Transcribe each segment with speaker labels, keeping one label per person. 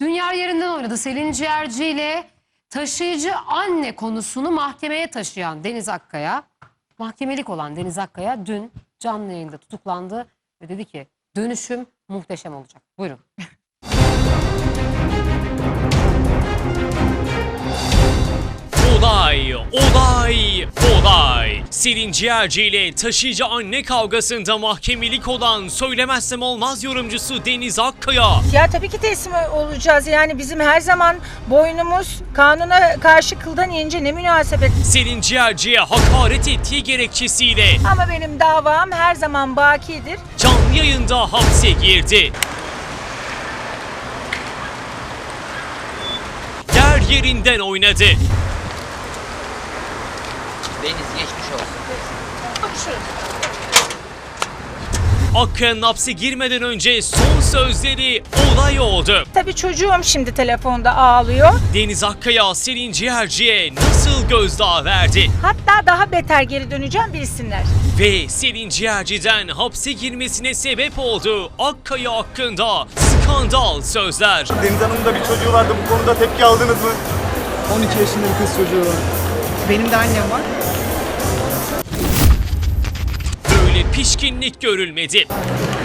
Speaker 1: Dünya yerinden oynadı. Selin Ciğerci ile taşıyıcı anne konusunu mahkemeye taşıyan Deniz Akkaya, mahkemelik olan Deniz Akkaya dün canlı yayında tutuklandı ve dedi ki dönüşüm muhteşem olacak. Buyurun.
Speaker 2: Olay, olay, olay. Selin Ciğerci ile taşıyıcı anne kavgasında mahkemelik olan söylemezsem olmaz yorumcusu Deniz Akkaya.
Speaker 3: Ya tabii ki teslim olacağız. Yani bizim her zaman boynumuz kanuna karşı kıldan ince ne münasebet.
Speaker 2: Selin Ciğerci'ye hakaret ettiği gerekçesiyle
Speaker 3: Ama benim davam her zaman bakidir.
Speaker 2: canlı yayında hapse girdi. Yer yerinden oynadı.
Speaker 4: Deniz geçmiş olsun.
Speaker 2: Akkaya'nın hapse girmeden önce son sözleri olay oldu.
Speaker 3: Tabii çocuğum şimdi telefonda ağlıyor.
Speaker 2: Deniz Akkaya Selin Ciğerci'ye nasıl gözdağı verdi?
Speaker 3: Hatta daha beter geri döneceğim bilsinler.
Speaker 2: Ve Selin Ciğerci'den hapse girmesine sebep oldu Akkaya hakkında skandal sözler.
Speaker 5: Deniz Hanım'ın da bir çocuğu vardı. Bu konuda tepki aldınız mı?
Speaker 6: 12 yaşında bir kız çocuğu var.
Speaker 7: Benim de annem var.
Speaker 2: Pişkinlik görülmedi.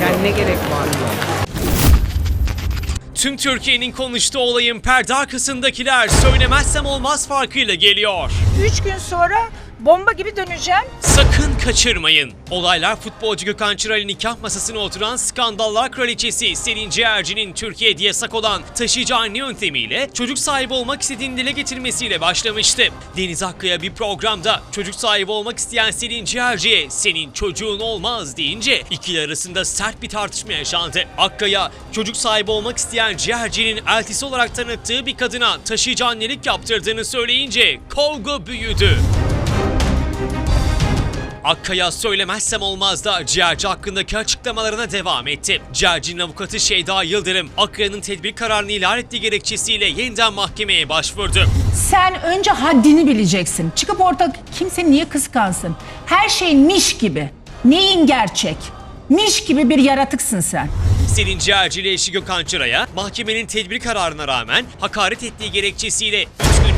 Speaker 7: Yani ne gerek var?
Speaker 2: Tüm Türkiye'nin konuştuğu olayın perde arkasındakiler söylemezsem olmaz farkıyla geliyor.
Speaker 3: Üç gün sonra bomba gibi döneceğim.
Speaker 2: Sakın kaçırmayın. Olaylar futbolcu Gökhan Çıral'in nikah masasına oturan skandallar kraliçesi Selin Ciğerci'nin Türkiye'de yasak olan taşıyıcı anne yöntemiyle çocuk sahibi olmak istediğini dile getirmesiyle başlamıştı. Deniz Akkaya bir programda çocuk sahibi olmak isteyen Selin Ciğerci'ye senin çocuğun olmaz deyince ikili arasında sert bir tartışma yaşandı. Akkaya çocuk sahibi olmak isteyen Ciğerci'nin eltisi olarak tanıttığı bir kadına taşıyıcı annelik yaptırdığını söyleyince kavga büyüdü. Akkaya söylemezsem olmaz da Ciğerci hakkındaki açıklamalarına devam etti. Ciğerci'nin avukatı Şeyda Yıldırım, Akkaya'nın tedbir kararını ilan ettiği gerekçesiyle yeniden mahkemeye başvurdu.
Speaker 8: Sen önce haddini bileceksin. Çıkıp orada kimse niye kıskansın? Her şey miş gibi. Neyin gerçek? Miş gibi bir yaratıksın sen.
Speaker 2: Selin Ciğerci ile eşi Gökhan Çıra'ya mahkemenin tedbir kararına rağmen hakaret ettiği gerekçesiyle 3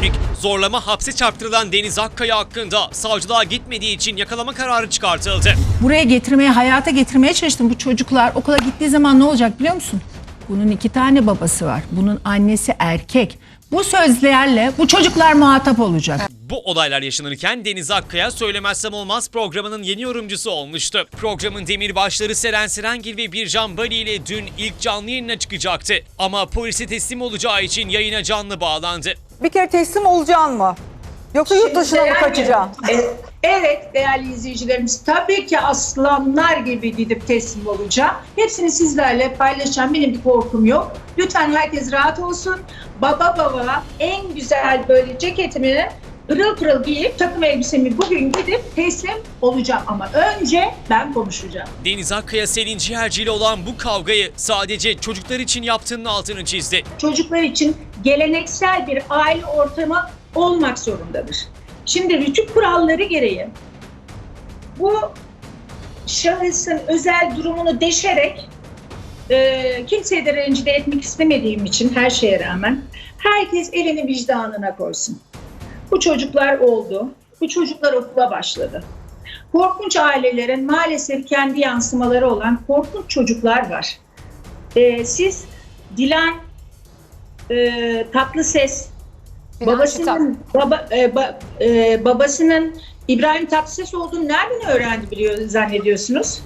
Speaker 2: günlük zorlama hapse çarptırılan Deniz Akkaya hakkında savcılığa gitmediği için yakalama kararı çıkartıldı.
Speaker 8: Buraya getirmeye, hayata getirmeye çalıştım. Bu çocuklar okula gittiği zaman ne olacak biliyor musun? Bunun iki tane babası var. Bunun annesi erkek. Bu sözlerle bu çocuklar muhatap olacak.
Speaker 2: Bu olaylar yaşanırken Deniz Akkaya Söylemezsem Olmaz programının yeni yorumcusu olmuştu. Programın demirbaşları Seren Serengil ve Bircan Bali ile dün ilk canlı yayına çıkacaktı. Ama polise teslim olacağı için yayına canlı bağlandı.
Speaker 7: Bir kere teslim olacaksın mı? Yoksa yurt dışına mı kaçacaksın?
Speaker 9: E, Evet değerli izleyicilerimiz tabii ki aslanlar gibi gidip teslim olacağım. Hepsini sizlerle paylaşacağım. Benim bir korkum yok. Lütfen herkes rahat olsun. Baba baba en güzel böyle ceketimi pırıl pırıl giyip takım elbisemi bugün gidip teslim olacağım. Ama önce ben konuşacağım.
Speaker 2: Deniz Akkaya Selin Ciğerci ile olan bu kavgayı sadece çocuklar için yaptığının altını çizdi.
Speaker 9: çocuklar için geleneksel bir aile ortamı olmak zorundadır. Şimdi rütük kuralları gereği bu şahısın özel durumunu deşerek e, kimseyi de rencide etmek istemediğim için her şeye rağmen herkes elini vicdanına koysun. Bu çocuklar oldu. Bu çocuklar okula başladı. Korkunç ailelerin maalesef kendi yansımaları olan korkunç çocuklar var. E, siz Dilan e, tatlı ses babasının baba e, ba- e, babasının İbrahim Tatlıses olduğunu nereden öğrendi biliyor zannediyorsunuz?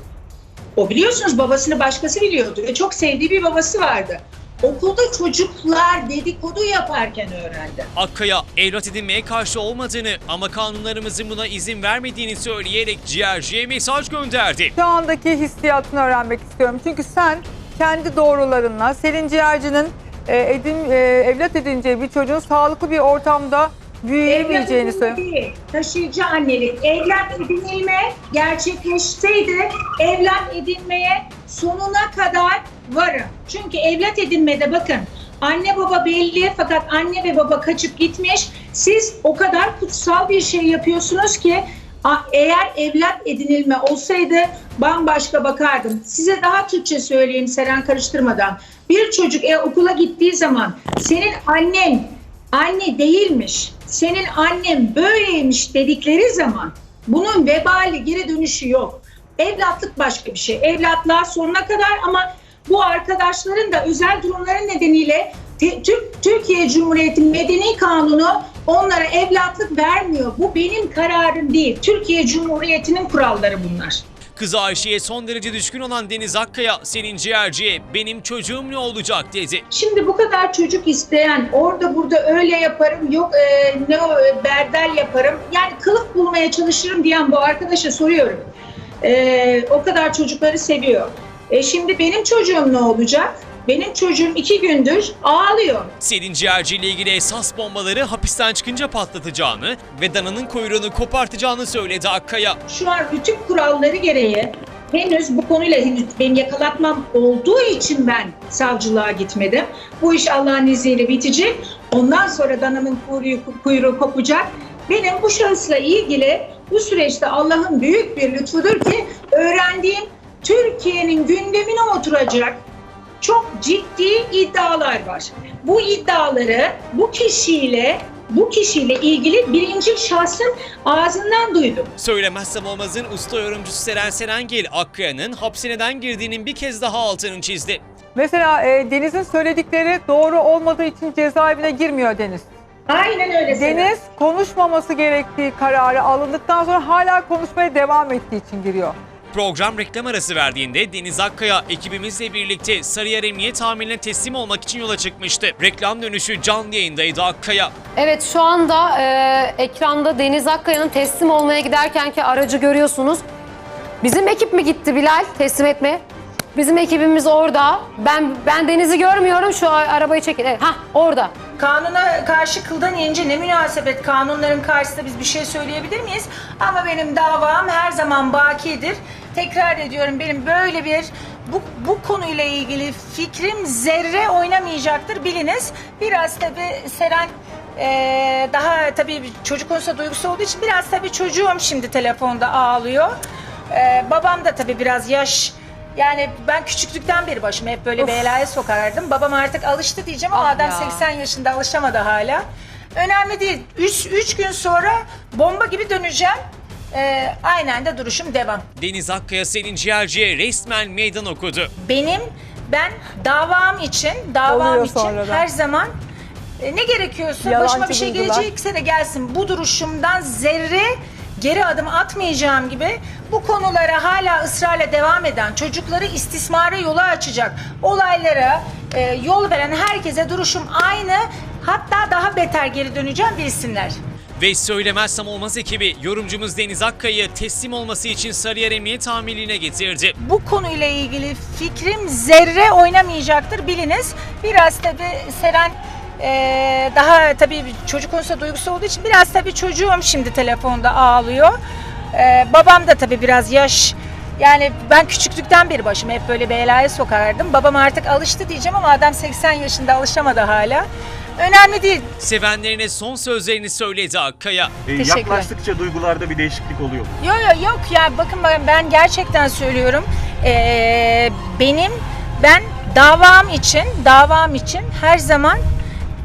Speaker 9: O biliyorsunuz babasını başkası biliyordu ve çok sevdiği bir babası vardı. Okulda çocuklar dedikodu yaparken öğrendi.
Speaker 2: Akkaya evlat edinmeye karşı olmadığını ama kanunlarımızın buna izin vermediğini söyleyerek ciğerciye mesaj gönderdi.
Speaker 7: Şu andaki hissiyatını öğrenmek istiyorum. Çünkü sen kendi doğrularınla Selin Ciğerci'nin e, edin, e, evlat edineceği bir çocuğun sağlıklı bir ortamda büyüyemeyeceğini
Speaker 9: Evlat
Speaker 7: söylüyorsun.
Speaker 9: taşıyıcı annelik. Evlat edinilme gerçekleşseydi evlat edinmeye sonuna kadar varım. Çünkü evlat edinmede bakın anne baba belli fakat anne ve baba kaçıp gitmiş. Siz o kadar kutsal bir şey yapıyorsunuz ki eğer evlat edinilme olsaydı bambaşka bakardım. Size daha Türkçe söyleyeyim Seren karıştırmadan. Bir çocuk e, okula gittiği zaman senin annen anne değilmiş, senin annen böyleymiş dedikleri zaman bunun vebali geri dönüşü yok. Evlatlık başka bir şey. Evlatlığa sonuna kadar ama bu arkadaşların da özel durumları nedeniyle Türk, Türkiye Cumhuriyeti Medeni Kanunu onlara evlatlık vermiyor. Bu benim kararım değil. Türkiye Cumhuriyeti'nin kuralları bunlar.
Speaker 2: Kızı Ayşe'ye son derece düşkün olan Deniz Akkaya, Selin Ciğerci'ye benim çocuğum ne olacak dedi.
Speaker 9: Şimdi bu kadar çocuk isteyen orada burada öyle yaparım yok e, ne o, e, berdel yaparım yani kılıf bulmaya çalışırım diyen bu arkadaşa soruyorum. E, o kadar çocukları seviyor. E, şimdi benim çocuğum ne olacak? Benim çocuğum iki gündür ağlıyor.
Speaker 2: Selin Ciğerci ile ilgili esas bombaları hapisten çıkınca patlatacağını ve dananın kuyruğunu kopartacağını söyledi Akkaya.
Speaker 9: Şu an rütük kuralları gereği henüz bu konuyla henüz benim yakalatmam olduğu için ben savcılığa gitmedim. Bu iş Allah'ın izniyle bitecek. Ondan sonra dananın kuyruğu, kuyruğu kopacak. Benim bu şahısla ilgili bu süreçte Allah'ın büyük bir lütfudur ki öğrendiğim Türkiye'nin gündemine oturacak çok ciddi iddialar var. Bu iddiaları bu kişiyle bu kişiyle ilgili birinci şahsın ağzından duydum.
Speaker 2: Söylemezsem olmazın usta yorumcusu Seren Serengil, Akkaya'nın hapse neden girdiğinin bir kez daha altını çizdi.
Speaker 7: Mesela e, Deniz'in söyledikleri doğru olmadığı için cezaevine girmiyor Deniz.
Speaker 9: Aynen öyle. Seren.
Speaker 7: Deniz konuşmaması gerektiği kararı alındıktan sonra hala konuşmaya devam ettiği için giriyor.
Speaker 2: Program reklam arası verdiğinde Deniz Akkaya ekibimizle birlikte Sarıyer Emniyet Amirine teslim olmak için yola çıkmıştı. Reklam dönüşü canlı yayındaydı Akkaya.
Speaker 1: Evet şu anda e, ekranda Deniz Akkaya'nın teslim olmaya giderkenki aracı görüyorsunuz. Bizim ekip mi gitti Bilal teslim etmeye? Bizim ekibimiz orada. Ben ben Deniz'i görmüyorum. Şu arabayı çekin. Evet, hah orada.
Speaker 3: Kanuna karşı kıldan ince ne münasebet kanunların karşısında biz bir şey söyleyebilir miyiz? Ama benim davam her zaman bakidir. Tekrar ediyorum benim böyle bir bu, bu konuyla ilgili fikrim zerre oynamayacaktır biliniz. Biraz tabii Seren eee, daha tabii çocuk konusunda duygusu olduğu için biraz tabii çocuğum şimdi telefonda ağlıyor. Eee, babam da tabii biraz yaş yani ben küçüklükten beri başımı hep böyle belaya sokardım. Babam artık alıştı diyeceğim ama
Speaker 1: Ah
Speaker 3: adam
Speaker 1: ya.
Speaker 3: 80 yaşında alışamadı hala. Önemli değil. 3 gün sonra bomba gibi döneceğim. Ee, aynen de duruşum devam.
Speaker 2: Deniz Akkaya Selin Ciğerci'ye resmen meydan okudu.
Speaker 3: Benim ben davam için davam
Speaker 7: Oluyor
Speaker 3: için
Speaker 7: sonradan.
Speaker 3: her zaman e, ne gerekiyorsa
Speaker 7: Yalancı
Speaker 3: başıma bir şey
Speaker 7: duygular.
Speaker 3: gelecekse de gelsin. Bu duruşumdan zerre geri adım atmayacağım gibi bu konulara hala ısrarla devam eden çocukları istismara yolu açacak olaylara e, yol veren herkese duruşum aynı hatta daha beter geri döneceğim bilsinler.
Speaker 2: Ve söylemezsem olmaz ekibi yorumcumuz Deniz Akkaya'yı teslim olması için Sarıyer Emniyet Amirliğine getirdi.
Speaker 3: bu konuyla ilgili fikrim zerre oynamayacaktır biliniz. Biraz tabii Seren eee, daha tabii çocuk konusunda duygusu olduğu için biraz tabii çocuğum şimdi telefonda ağlıyor. Eee, babam da tabii biraz yaş yani ben küçüklükten beri başımı hep böyle belaya sokardım. Babam artık alıştı diyeceğim ama adam 80 yaşında alışamadı hala. Önemli değil.
Speaker 2: Sevenlerine son sözlerini söyledi Akkaya.
Speaker 5: Ee,
Speaker 3: Teşekkürler.
Speaker 5: yaklaştıkça duygularda bir değişiklik oluyor mu?
Speaker 3: Yok yok yok ya bakın bakın ben gerçekten söylüyorum. Ee, benim ben davam için davam için her zaman e,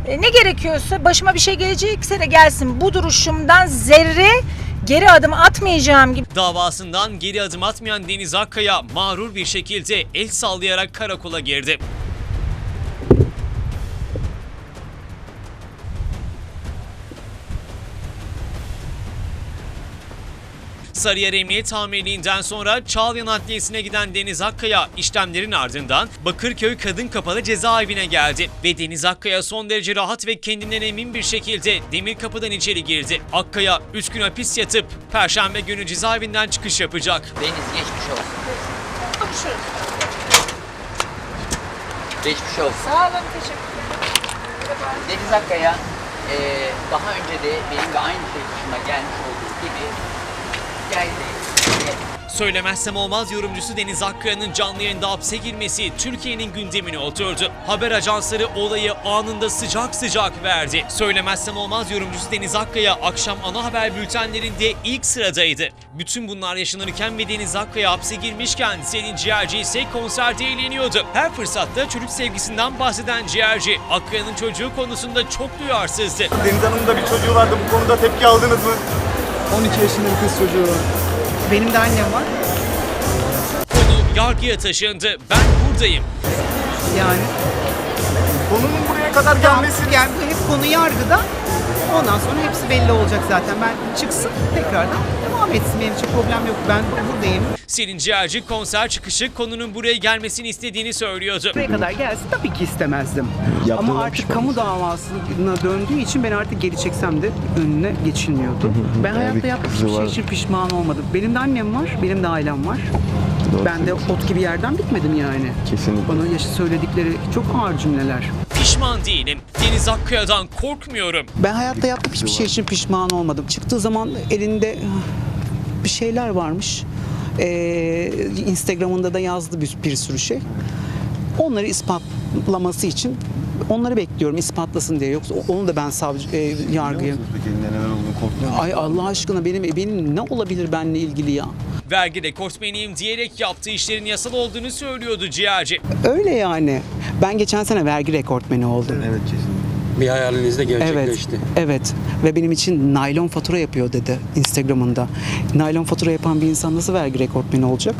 Speaker 3: ne gerekiyorsa başıma bir şey gelecekse de gelsin. Bu duruşumdan zerre geri adım atmayacağım gibi.
Speaker 2: Davasından geri adım atmayan Deniz Akkaya mağrur bir şekilde el sallayarak karakola girdi. Sarıyer Emniyet Amirliği'nden sonra Çağlayan Adliyesi'ne giden Deniz Akkaya işlemlerin ardından Bakırköy Kadın Kapalı Cezaevine geldi. Ve Deniz Akkaya son derece rahat ve kendinden emin bir şekilde demir kapıdan içeri girdi. Akkaya 3 gün hapis yatıp Perşembe günü cezaevinden çıkış yapacak.
Speaker 4: Deniz geçmiş olsun. Geçmiş olsun.
Speaker 3: Sağ olun teşekkür
Speaker 4: Deniz Akkaya eee, daha önce de benim de aynı şey başıma gelmiş olduğu
Speaker 2: Söylemezsem olmaz yorumcusu Deniz Akkaya'nın canlı yayında hapse girmesi Türkiye'nin gündemine oturdu. Haber ajansları olayı anında sıcak sıcak verdi. Söylemezsem olmaz yorumcusu Deniz Akkaya akşam ana haber bültenlerinde ilk sıradaydı. Bütün bunlar yaşanırken ve Deniz Akkaya hapse girmişken Selin Ciğerci ise konserde eğleniyordu. Her fırsatta çocuk sevgisinden bahseden Ciğerci, Akkaya'nın çocuğu konusunda çok duyarsızdı.
Speaker 6: Deniz Hanım'ın da bir çocuğu vardı. Bu konuda tepki aldınız mı? 12 yaşında bir kız çocuğu var.
Speaker 10: Benim de annem var.
Speaker 2: Konu yargıya taşındı. Ben buradayım.
Speaker 10: Yani
Speaker 6: Konunun buraya kadar gelmesi...
Speaker 10: yani hep konu yargıda. Ondan sonra hepsi belli olacak zaten. Ben çıksın tekrardan devam etsin. Benim için problem yok. Ben buradayım.
Speaker 2: Selin Ciğerci konser çıkışı konunun buraya gelmesini istediğini söylüyordu.
Speaker 10: Buraya kadar gelsin tabii ki istemezdim. Ama artık kamu davasına döndüğü için ben artık geri çeksem de önüne geçilmiyordu. Ben hayatta yaptığım hiçbir şey için pişman olmadım. Benim de annem var, benim de ailem var. ben de ot gibi yerden bitmedim yani.
Speaker 6: Kesinlikle.
Speaker 10: Bana yaşı söyledikleri çok ağır cümleler.
Speaker 2: Pişman değilim. Deniz Akkaya'dan korkmuyorum.
Speaker 10: Ben hayatta yaptığım hiçbir şey için pişman olmadım. Çıktığı zaman elinde bir şeyler varmış. Ee, Instagram'ında da yazdı bir, bir sürü şey. Onları ispatlaması için onları bekliyorum ispatlasın diye. Yoksa onu da ben savcı e, yargıya. Ay Allah aşkına benim benim ne olabilir benimle ilgili ya?
Speaker 2: Vergi rekortmeniyim diyerek yaptığı işlerin yasal olduğunu söylüyordu Ciğerci.
Speaker 10: Öyle yani. Ben geçen sene vergi rekortmeni oldum.
Speaker 6: Evet kesin.
Speaker 11: Bir hayalinizde
Speaker 10: Evet,
Speaker 11: gerçekleşti.
Speaker 10: evet. Ve benim için naylon fatura yapıyor dedi Instagram'ında. Naylon fatura yapan bir insan nasıl vergi rekortmeni olacak?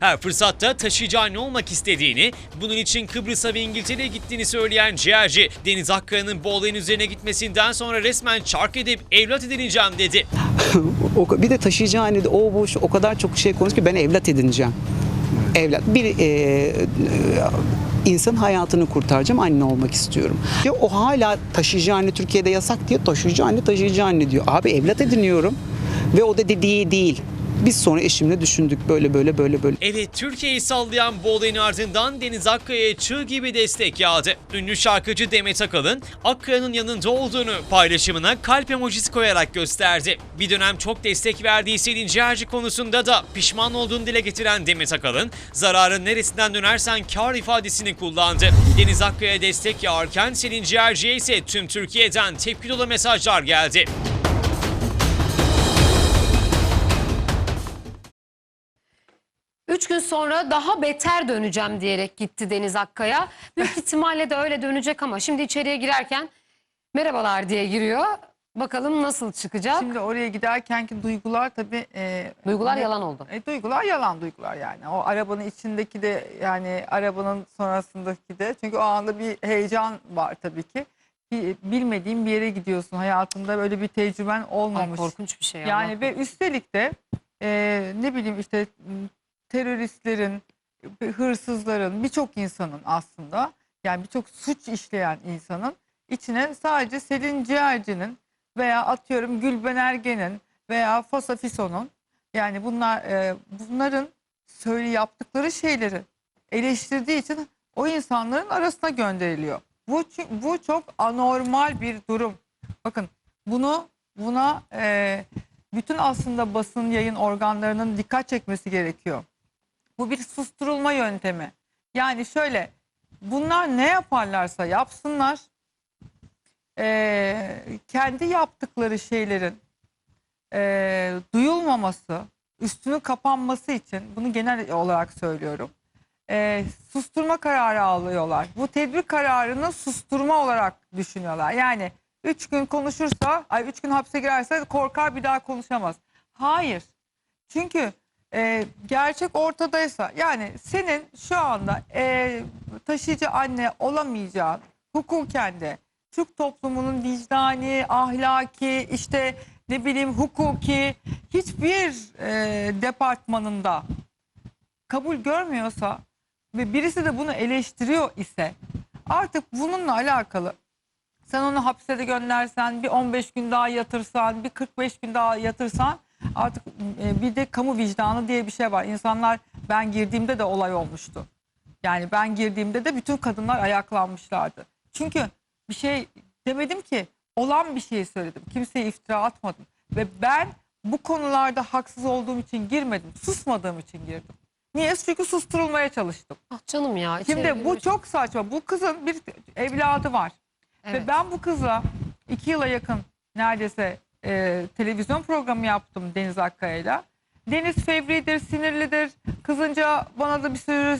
Speaker 2: Her fırsatta taşıyıcı anne olmak istediğini, bunun için Kıbrıs'a ve İngiltere'ye gittiğini söyleyen Ciğerci, Deniz Akkaya'nın bu olayın üzerine gitmesinden sonra resmen çark edip evlat edineceğim dedi.
Speaker 10: O- bir de taşıyıcı hanede o bu şu, o kadar çok şey konuş ki ben evlat edineceğim. Evlat. Bir e, e, insan hayatını kurtaracağım anne olmak istiyorum. Ya o hala taşıyıcı anne Türkiye'de yasak diye taşıyıcı anne taşıyıcı anne diyor. Abi evlat ediniyorum ve o da dediği değil. Biz sonra eşimle düşündük böyle böyle böyle böyle.
Speaker 2: Evet, Türkiye'yi sallayan bu olayın ardından Deniz Akkaya'ya çığ gibi destek yağdı. Ünlü şarkıcı Demet Akalın, Akkaya'nın yanında olduğunu paylaşımına kalp emojisi koyarak gösterdi. Bir dönem çok destek verdiği Selin Ciğerci konusunda da pişman olduğunu dile getiren Demet Akalın, zararın neresinden dönersen kar ifadesini kullandı. Deniz Akkaya'ya destek yağarken Selin Ciğerci'ye ise tüm Türkiye'den tepki dolu mesajlar geldi.
Speaker 1: Sonra daha beter döneceğim diyerek gitti Deniz Akkaya. Büyük ihtimalle de öyle dönecek ama şimdi içeriye girerken merhabalar diye giriyor. Bakalım nasıl çıkacak?
Speaker 7: Şimdi oraya giderkenki duygular tabii... e,
Speaker 1: Duygular
Speaker 7: ne-
Speaker 1: yalan oldu.
Speaker 7: E, duygular yalan duygular yani. O arabanın içindeki de yani arabanın sonrasındaki de. Çünkü o anda bir heyecan var tabii ki. Bir, bilmediğin bir yere gidiyorsun. Hayatında böyle bir tecrüben
Speaker 1: Ay,
Speaker 7: olmamış.
Speaker 1: korkunç bir şey. Allah
Speaker 7: Yani ve üstelik de e, ne bileyim işte teröristlerin, hırsızların, birçok insanın aslında yani birçok suç işleyen insanın içine sadece Selin Ciğerci'nin veya atıyorum Gülben Ergen'in veya Fosa Fison'un yani bunlar e, bunların söyle yaptıkları şeyleri eleştirdiği için o insanların arasına gönderiliyor. Bu bu çok anormal bir durum. Bakın bunu buna e, bütün aslında basın yayın organlarının dikkat çekmesi gerekiyor. Bu bir susturulma yöntemi. Yani şöyle bunlar ne yaparlarsa yapsınlar e, kendi yaptıkları şeylerin e, duyulmaması, üstünün kapanması için bunu genel olarak söylüyorum. E, susturma kararı alıyorlar. Bu tedbir kararını susturma olarak düşünüyorlar. Yani üç gün konuşursa, ay üç gün hapse girerse korkar bir daha konuşamaz. Hayır. Çünkü e, gerçek ortadaysa yani senin şu anda e, taşıyıcı anne olamayacağın hukuken de Türk toplumunun vicdani, ahlaki, işte ne bileyim hukuki hiçbir e, departmanında kabul görmüyorsa ve birisi de bunu eleştiriyor ise artık bununla alakalı sen onu hapse de göndersen, bir 15 gün daha yatırsan, bir 45 gün daha yatırsan artık e, bir de kamu vicdanı diye bir şey var. İnsanlar ben girdiğimde de olay olmuştu. Yani ben girdiğimde de bütün kadınlar ayaklanmışlardı. Çünkü bir şey demedim ki olan bir şeyi söyledim. Kimseye iftira atmadım. Ve ben bu konularda haksız olduğum için girmedim. Susmadığım için girdim. Niye? Çünkü susturulmaya çalıştım.
Speaker 1: Ah canım ya.
Speaker 7: Şimdi bu çok saçma. Bu kızın bir evladı var.
Speaker 1: Evet.
Speaker 7: Ve ben bu kızla iki yıla yakın neredeyse e, televizyon programı yaptım Deniz Akkaya'yla. Deniz fevridir, sinirlidir. Kızınca bana da bir sürü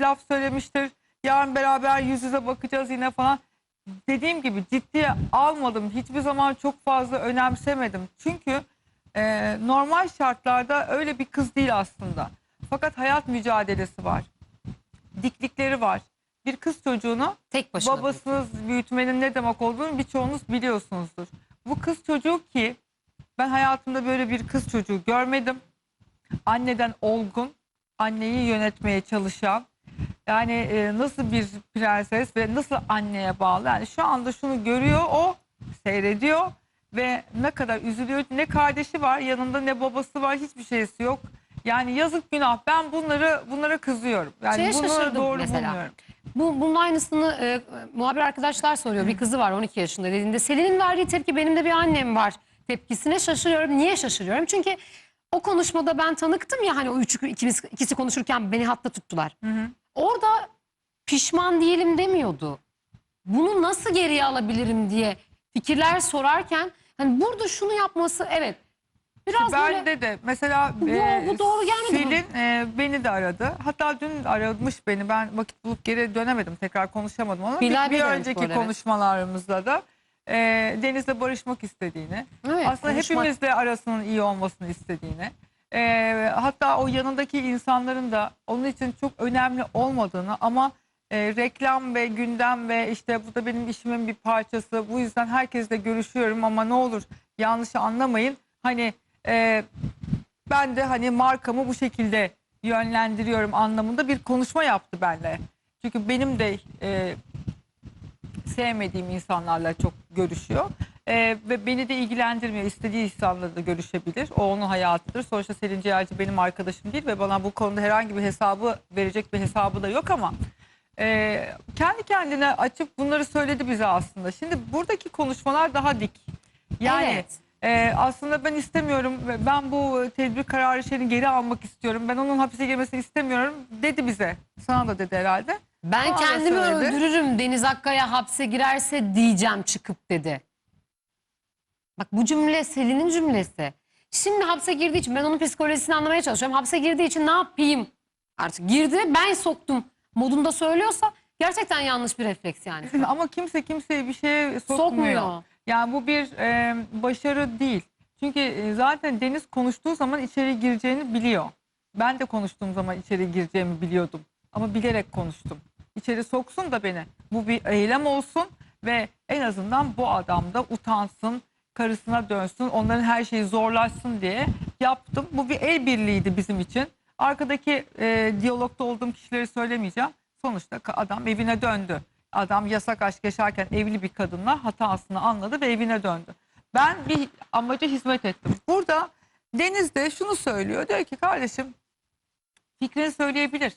Speaker 7: laf söylemiştir. Yarın beraber yüz yüze bakacağız yine falan. Dediğim gibi ciddiye almadım. Hiçbir zaman çok fazla önemsemedim. Çünkü e, normal şartlarda öyle bir kız değil aslında. Fakat hayat mücadelesi var. Diklikleri var. Bir kız çocuğunu
Speaker 1: Tek başına.
Speaker 7: babasız büyütmenin ne demek olduğunu birçoğunuz biliyorsunuzdur. Bu kız çocuğu ki ben hayatımda böyle bir kız çocuğu görmedim. Anneden olgun, anneyi yönetmeye çalışan, yani e, nasıl bir prenses ve nasıl anneye bağlı. Yani şu anda şunu görüyor o, seyrediyor ve ne kadar üzülüyor. Ne kardeşi var yanında ne babası var hiçbir şeysi yok. Yani yazık günah. Ben bunları bunlara kızıyorum. Yani
Speaker 1: Şeye
Speaker 7: bunu
Speaker 1: şaşırdım
Speaker 7: doğru
Speaker 1: mesela.
Speaker 7: bulmuyorum.
Speaker 1: Bu, bunun aynısını e, muhabir arkadaşlar soruyor. Bir kızı var 12 yaşında dediğinde. Selin'in verdiği tepki benim de bir annem var tepkisine şaşırıyorum. Niye şaşırıyorum? Çünkü o konuşmada ben tanıktım ya hani o üçü, ikimiz, ikisi konuşurken beni hatta tuttular. Orada pişman değilim demiyordu. Bunu nasıl geriye alabilirim diye fikirler sorarken hani burada şunu yapması evet biraz
Speaker 7: ben
Speaker 1: böyle
Speaker 7: de de mesela
Speaker 1: Bu-
Speaker 7: e,
Speaker 1: bu doğru gelmedi?
Speaker 7: Selin e, beni de aradı. Hatta dün aramış beni. Ben vakit bulup geri dönemedim. Tekrar konuşamadım ama
Speaker 1: Bilal
Speaker 7: bir, bir
Speaker 1: aramış bu
Speaker 7: önceki
Speaker 1: arada, evet.
Speaker 7: konuşmalarımızda da e, Deniz'le barışmak istediğini,
Speaker 1: evet,
Speaker 7: aslında
Speaker 1: konuşmak-
Speaker 7: hepimizle arasının iyi olmasını istediğini, e, hatta o yanındaki insanların da onun için çok önemli olmadığını ama e, reklam ve gündem ve işte bu da benim işimin bir parçası. Bu yüzden herkesle görüşüyorum ama ne olur yanlış anlamayın. Hani e, ben de hani markamı bu şekilde yönlendiriyorum anlamında bir konuşma yaptı benimle. Çünkü benim de e, sevmediğim insanlarla çok görüşüyor. E, ve beni de ilgilendirmiyor. İstediği insanlarla da görüşebilir. O onun hayatıdır. Sonuçta Selin Ciğerci benim arkadaşım değil ve bana bu konuda herhangi bir hesabı verecek bir hesabı da yok ama e, kendi kendine açıp bunları söyledi bize aslında. Şimdi buradaki konuşmalar daha dik. Yani
Speaker 1: Evet.
Speaker 7: Ee, aslında ben istemiyorum. Ben bu tedbir kararı şeyini geri almak istiyorum. Ben onun hapise girmesini istemiyorum dedi bize. Sana da dedi herhalde.
Speaker 1: Ben
Speaker 7: da
Speaker 1: kendimi
Speaker 7: söyledi.
Speaker 1: öldürürüm Deniz Akkaya hapse girerse diyeceğim çıkıp dedi. Bak bu cümle Selin'in cümlesi. Şimdi hapse girdiği için ben onun psikolojisini anlamaya çalışıyorum. Hapse girdiği için ne yapayım? Artık girdi ben soktum modunda söylüyorsa gerçekten yanlış bir refleks yani.
Speaker 7: Ama kimse kimseye bir şeye sokmuyor.
Speaker 1: Sokmuyor.
Speaker 7: Yani bu bir e, başarı değil. Çünkü zaten Deniz konuştuğu zaman içeri gireceğini biliyor. Ben de konuştuğum zaman içeri gireceğimi biliyordum. Ama bilerek konuştum. İçeri soksun da beni. Bu bir eylem olsun ve en azından bu adam da utansın, karısına dönsün, onların her şeyi zorlaşsın diye yaptım. Bu bir el birliğiydi bizim için. Arkadaki e, diyalogda olduğum kişileri söylemeyeceğim. Sonuçta adam evine döndü. Adam yasak aşk yaşarken evli bir kadınla hatasını anladı ve evine döndü. Ben bir amaca hizmet ettim. Burada Deniz de şunu söylüyor. Diyor ki kardeşim fikrini söyleyebilir.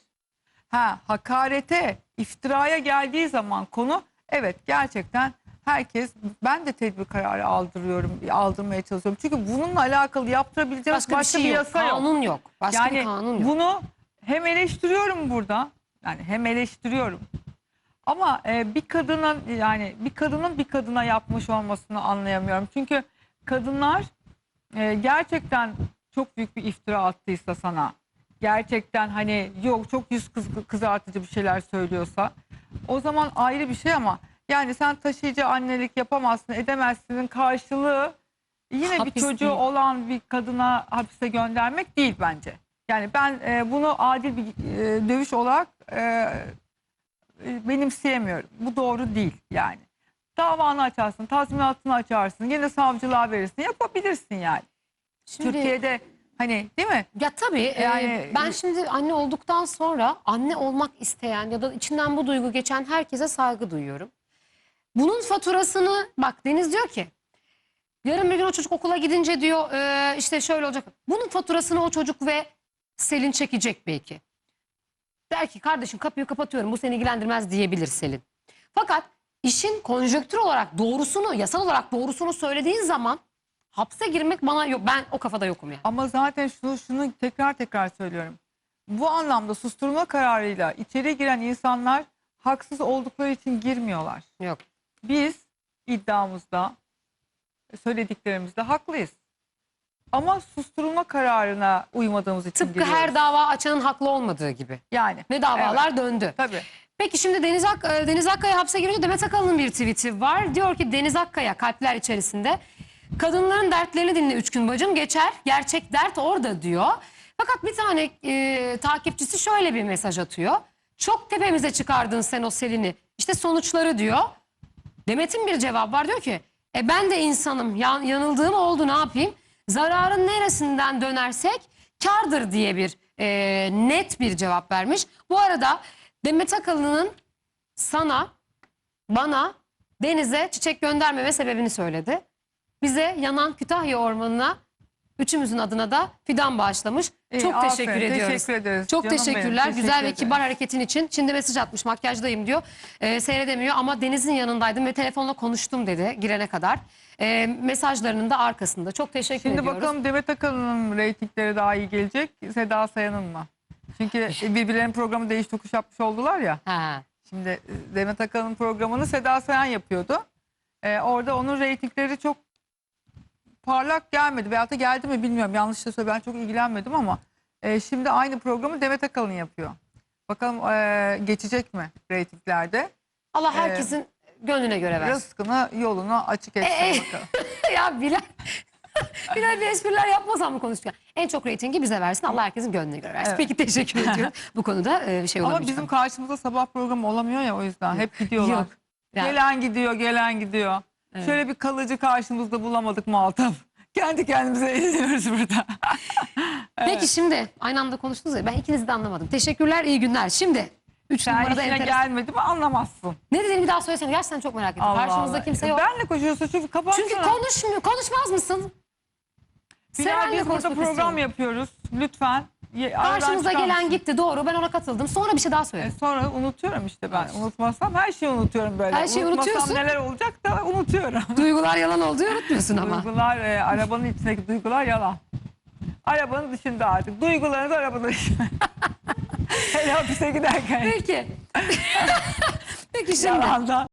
Speaker 7: Ha hakarete, iftiraya geldiği zaman konu evet gerçekten herkes ben de tedbir kararı aldırıyorum, aldırmaya çalışıyorum. Çünkü bununla alakalı yaptırabileceğimiz
Speaker 1: Başka,
Speaker 7: başka,
Speaker 1: bir şey yok.
Speaker 7: yasa yok.
Speaker 1: Kanun yok. Başka bir
Speaker 7: Yani
Speaker 1: kanun yok.
Speaker 7: bunu hem eleştiriyorum burada. Yani hem eleştiriyorum. Ama e, bir kadının yani bir kadının bir kadına yapmış olmasını anlayamıyorum. Çünkü kadınlar e, gerçekten çok büyük bir iftira attıysa sana gerçekten hani yok çok yüz kız, kızartıcı bir şeyler söylüyorsa o zaman ayrı bir şey ama yani sen taşıyıcı annelik yapamazsın edemezsinin karşılığı yine
Speaker 1: Hapis
Speaker 7: bir çocuğu
Speaker 1: değil.
Speaker 7: olan bir kadına hapise göndermek değil bence. Yani ben e, bunu adil bir e, dövüş olarak e, e, benimseyemiyorum. Bu doğru değil yani. Davanı açarsın, tazminatını açarsın, yine savcılığa verirsin, yapabilirsin yani.
Speaker 1: Şimdi,
Speaker 7: Türkiye'de hani değil mi?
Speaker 1: Ya tabii e,
Speaker 7: Yani-
Speaker 1: ben şimdi anne olduktan sonra anne olmak isteyen ya da içinden bu duygu geçen herkese saygı duyuyorum. Bunun faturasını bak Deniz diyor ki yarın bir gün o çocuk okula gidince diyor e, işte şöyle olacak. Bunun faturasını o çocuk ve Selin çekecek belki. Der ki kardeşim kapıyı kapatıyorum bu seni ilgilendirmez diyebilir Selin. Fakat işin konjöktür olarak doğrusunu yasal olarak doğrusunu söylediğin zaman hapse girmek bana yok. Ben o kafada yokum yani.
Speaker 7: Ama zaten şunu, şunu tekrar tekrar söylüyorum. Bu anlamda susturma kararıyla içeri giren insanlar haksız oldukları için girmiyorlar.
Speaker 1: Yok.
Speaker 7: Biz iddiamızda, söylediklerimizde haklıyız. Ama susturulma kararına uymadığımız için
Speaker 1: Tıpkı
Speaker 7: giriyoruz.
Speaker 1: her dava açanın haklı olmadığı gibi.
Speaker 7: yani.
Speaker 1: Ve davalar
Speaker 7: Evet,
Speaker 1: döndü.
Speaker 7: tabii.
Speaker 1: Peki şimdi Deniz, Ak e, Deniz Akkaya hapse girince Demet Akalın'ın bir tweet'i var. Diyor ki Deniz Akkaya kalpler içerisinde. Kadınların dertlerini dinle üç gün bacım geçer. Gerçek dert orada diyor. Fakat bir tane e, takipçisi şöyle bir mesaj atıyor. Çok tepemize çıkardın sen o Selin'i. İşte sonuçları diyor. Demet'in bir cevabı var diyor ki e ben de insanım yan, yanıldığım oldu ne yapayım? Zararın neresinden dönersek kardır diye bir e, net bir cevap vermiş. Bu arada Demet Akalın'ın sana, bana, denize çiçek göndermeme sebebini söyledi. Bize yanan Kütahya Ormanı'na üçümüzün adına da fidan bağışlamış.
Speaker 7: İyi,
Speaker 1: Çok
Speaker 7: aferin,
Speaker 1: teşekkür ediyoruz.
Speaker 7: teşekkür ederiz.
Speaker 1: Çok
Speaker 7: Canım
Speaker 1: teşekkürler.
Speaker 7: benim,
Speaker 1: Güzel
Speaker 7: teşekkür
Speaker 1: ve
Speaker 7: ederim.
Speaker 1: kibar hareketin için. Şimdi mesaj atmış makyajdayım diyor. Ee, seyredemiyor ama Deniz'in yanındaydım ve telefonla konuştum dedi girene kadar. Ee, mesajlarının da arkasında. Çok teşekkür
Speaker 7: Şimdi
Speaker 1: ediyoruz.
Speaker 7: bakalım Demet Akalın'ın reytingleri daha iyi gelecek. Seda Sayan'ın mı? Çünkü birbirlerinin programı değiş tokuş yapmış oldular ya.
Speaker 1: Ha.
Speaker 7: Şimdi e, Demet Akalın programını Seda Sayan yapıyordu. Ee, orada onun reytingleri çok parlak gelmedi. Veyahut da geldi mi bilmiyorum. Yanlış da söyle ben çok ilgilenmedim ama e, şimdi aynı programı Demet Akalın yapıyor. Bakalım e, geçecek mi reytinglerde?
Speaker 1: Allah herkesin gönlüne göre versin.
Speaker 7: Rızkını yolunu açık etsin
Speaker 1: E, e.
Speaker 7: bakalım.
Speaker 1: ya Bilal. Bilal bir espriler yapmasam mı konuşurken? En çok reytingi bize versin. Allah herkesin gönlüne göre versin.
Speaker 7: Evet.
Speaker 1: Peki teşekkür ediyorum. Bu konuda e, bir şey
Speaker 7: Ama
Speaker 1: olamayacak.
Speaker 7: bizim karşımızda sabah programı olamıyor ya o yüzden. Hep gidiyorlar.
Speaker 1: Yok. Ya,
Speaker 7: Gelen gidiyor, gelen gidiyor. Şöyle bir kalıcı karşımızda bulamadık muhatap. Kendi kendimize eğleniyoruz burada.
Speaker 1: Peki şimdi aynı anda konuştunuz ya ben ikinizi de anlamadım. Teşekkürler iyi günler. Şimdi 3
Speaker 7: Sen
Speaker 1: numarada
Speaker 7: işine
Speaker 1: enteresan.
Speaker 7: gelmedi mi anlamazsın.
Speaker 1: Ne dediğini bir daha söylesene. Gerçekten çok merak ettim.
Speaker 7: Allah
Speaker 1: Karşımızda
Speaker 7: Allah.
Speaker 1: kimse yok.
Speaker 7: Benle koşuyorsun çünkü kapat.
Speaker 1: Çünkü konuşmuyor. Konuşmaz mısın?
Speaker 7: Bilal,
Speaker 1: Sevenle
Speaker 7: biz burada
Speaker 1: konuşmak
Speaker 7: program
Speaker 1: istiyorum.
Speaker 7: yapıyoruz. Lütfen.
Speaker 1: Karşımıza gelen
Speaker 7: mısın?
Speaker 1: gitti doğru ben ona katıldım. Sonra bir şey daha
Speaker 7: E,
Speaker 1: söyle.
Speaker 7: sonra unutuyorum işte ben. Unutmazsam her şeyi unutuyorum böyle.
Speaker 1: Her şeyi
Speaker 7: Unutmasam
Speaker 1: unutuyorsun.
Speaker 7: neler olacak da unutuyorum.
Speaker 1: Duygular yalan olduğu unutmuyorsun ama.
Speaker 7: Duygular, e, arabanın içindeki duygular yalan. Arabanın dışında artık. Duygularınız arabanın dışında. Hele hapise giderken.
Speaker 1: Peki. Peki şimdi.
Speaker 7: Yalandan.